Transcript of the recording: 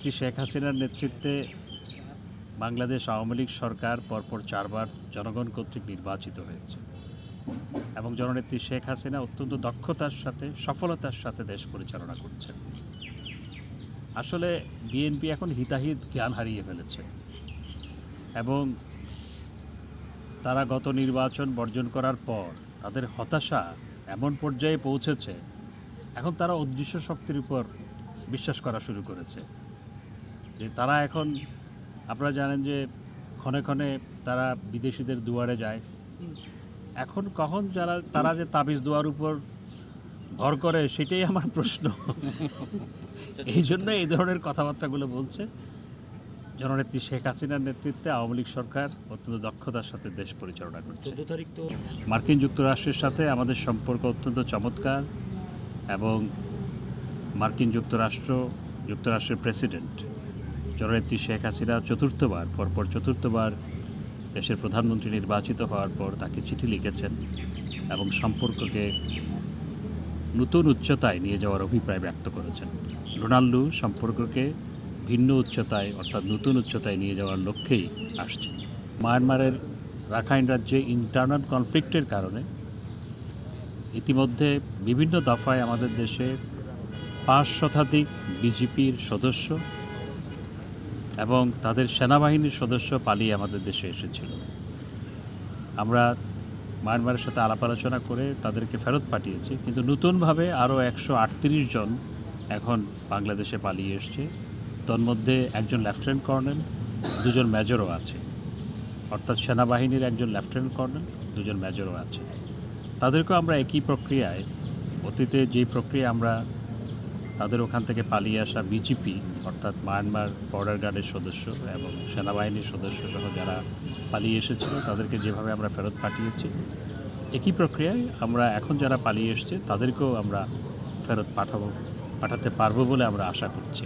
শ্রী শেখ হাসিনার নেতৃত্বে বাংলাদেশ আওয়ামী লীগ সরকার পরপর চারবার জনগণ কর্তৃক নির্বাচিত হয়েছে? এবং জননেত্রী শেখ হাসিনা অত্যন্ত দক্ষতার সাথে, সফলতার সাথে দেশ পরিচালনা করছেন। আসলে বিএনপি এখন হিতাহিত জ্ঞান হারিয়ে ফেলেছে। এবং তারা গত নির্বাচন বর্জন করার পর তাদের হতাশা এমন পর্যায়ে পৌঁছেছে, এখন তারা অদৃশ্য শক্তির উপর বিশ্বাস করা শুরু করেছে। যে তারা এখন আপনারা জানেন যে ক্ষণে ক্ষণে তারা বিদেশিদের দুয়ারে যায়। এখন কখন যারা তারা যে তাবিজ দুয়ার উপর ভর করে সেটাই আমার প্রশ্ন। এই জন্য এই ধরনের কথাবার্তাগুলো বলছে। জননেত্রী শেখ হাসিনার নেতৃত্বে আওয়ামী লীগ সরকার অত্যন্ত দক্ষতার সাথে দেশ পরিচালনা করছে। মার্কিন যুক্তরাষ্ট্রের সাথে আমাদের সম্পর্ক অত্যন্ত চমৎকার এবং মার্কিন যুক্তরাষ্ট্র যুক্তরাষ্ট্রের প্রেসিডেন্ট। জননেত্রী শেখ হাসিনা চতুর্থবার, পরপর চতুর্থবার দেশের প্রধানমন্ত্রী নির্বাচিত হওয়ার পর তাকে চিঠি লিখেছেন এবং সম্পর্ককে নতুন উচ্চতায় নিয়ে যাওয়ার অভিপ্রায় ব্যক্ত করেছেন। রোনাল্ডো সম্পর্ককে ভিন্ন উচ্চতায় অর্থাৎ নতুন উচ্চতায় নিয়ে যাওয়ার লক্ষ্যেই আসছে মায়ানমারের রাখাইন রাজ্যে ইন্টারনাল কনফ্লিক্টের কারণে ইতিমধ্যে বিভিন্ন দফায় আমাদের দেশে পাঁচ শতাধিক বিজেপির সদস্য এবং তাদের সেনাবাহিনীর সদস্য পালিয়ে আমাদের দেশে এসেছিল। আমরা মায়ানমারের সাথে আলাপ আলোচনা করে তাদেরকে ফেরত পাঠিয়েছি, কিন্তু নতুনভাবে আরও একশো আটত্রিশ জন এখন বাংলাদেশে পালিয়ে এসছে। তন্মধ্যে একজন লেফটেন্যান্ট কর্নেল, দুজন মেজরও আছে। অর্থাৎ সেনাবাহিনীর একজন লেফটেন্যান্ট কর্নেল, দুজন মেজরও আছে। তাদেরকেও আমরা একই প্রক্রিয়ায়, অতীতে যেই প্রক্রিয়া আমরা তাদের ওখান থেকে পালিয়ে আসা বিজিপি অর্থাৎ মায়ানমার বর্ডার গার্ডের সদস্য এবং সেনাবাহিনীর সদস্য সহ যারা পালিয়ে এসেছিল, তাদেরকে যেভাবে আমরা ফেরত পাঠিয়েছি, একই প্রক্রিয়ায় আমরা এখন যারা পালিয়ে এসছে, তাদেরকেও আমরা ফেরত পাঠাবো, পাঠাতে পারব বলে আমরা আশা করছি।